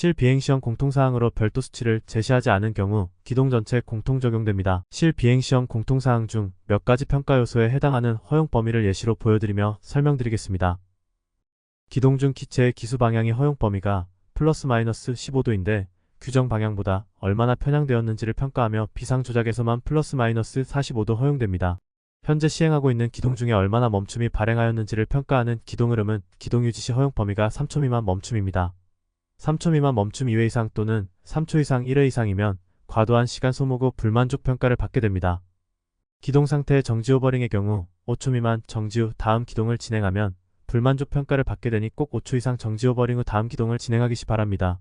실비행시험 공통사항으로 별도 수치를 제시하지 않은 경우 기동 전체 공통 적용됩니다. 실비행시험 공통사항 중 몇 가지 평가 요소에 해당하는 허용 범위를 예시로 보여드리며 설명드리겠습니다. 기동 중 기체의 기수 방향이 허용 범위가 플러스 마이너스 15도인데 규정 방향보다 얼마나 편향되었는지를 평가하며 비상 조작에서만 플러스 마이너스 45도 허용됩니다. 현재 시행하고 있는 기동 중에 얼마나 멈춤이 발행하였는지를 평가하는 기동 흐름은 기동 유지 시 허용 범위가 3초 미만 멈춤입니다. 3초 미만 멈춤 2회 이상 또는 3초 이상 1회 이상이면 과도한 시간 소모 후 불만족 평가를 받게 됩니다. 기동 상태의 정지 오버링의 경우 5초 미만 정지 후 다음 기동을 진행하면 불만족 평가를 받게 되니 꼭 5초 이상 정지 오버링 후 다음 기동을 진행하기 시 바랍니다.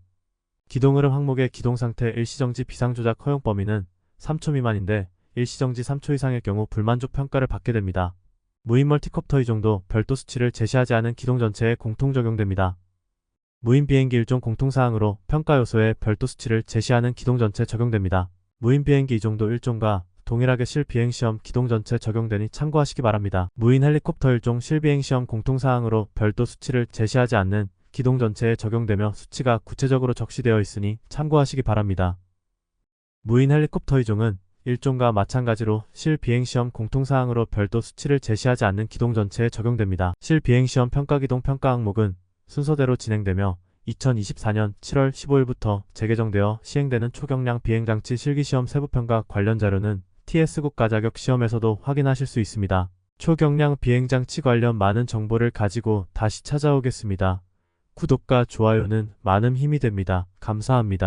기동 흐름 항목의 기동 상태 일시정지 비상조작 허용 범위는 3초 미만인데 일시정지 3초 이상의 경우 불만족 평가를 받게 됩니다. 무인 멀티콥터 이종도 별도 수치를 제시하지 않은 기동 전체에 공통 적용됩니다. 무인 비행기 일종 공통사항으로 평가 요소에 별도 수치를 제시하는 기동 전체 적용됩니다. 무인 비행기 이종도 일종과 동일하게 실비행시험 기동 전체 적용되니 참고하시기 바랍니다. 무인 헬리콥터 일종 실비행시험 공통사항으로 별도 수치를 제시하지 않는 기동 전체에 적용되며 수치가 구체적으로 적시되어 있으니 참고하시기 바랍니다. 무인 헬리콥터 이종은 일종과 마찬가지로 실비행시험 공통사항으로 별도 수치를 제시하지 않는 기동 전체에 적용됩니다. 실비행시험 평가기동 평가 항목은 순서대로 진행되며 2024년 7월 15일부터 재개정되어 시행되는 초경량 비행장치 실기시험 세부평가 관련 자료는 TS국가 자격 시험에서도 확인하실 수 있습니다. 초경량 비행장치 관련 많은 정보를 가지고 다시 찾아오겠습니다. 구독과 좋아요는 많은 힘이 됩니다. 감사합니다.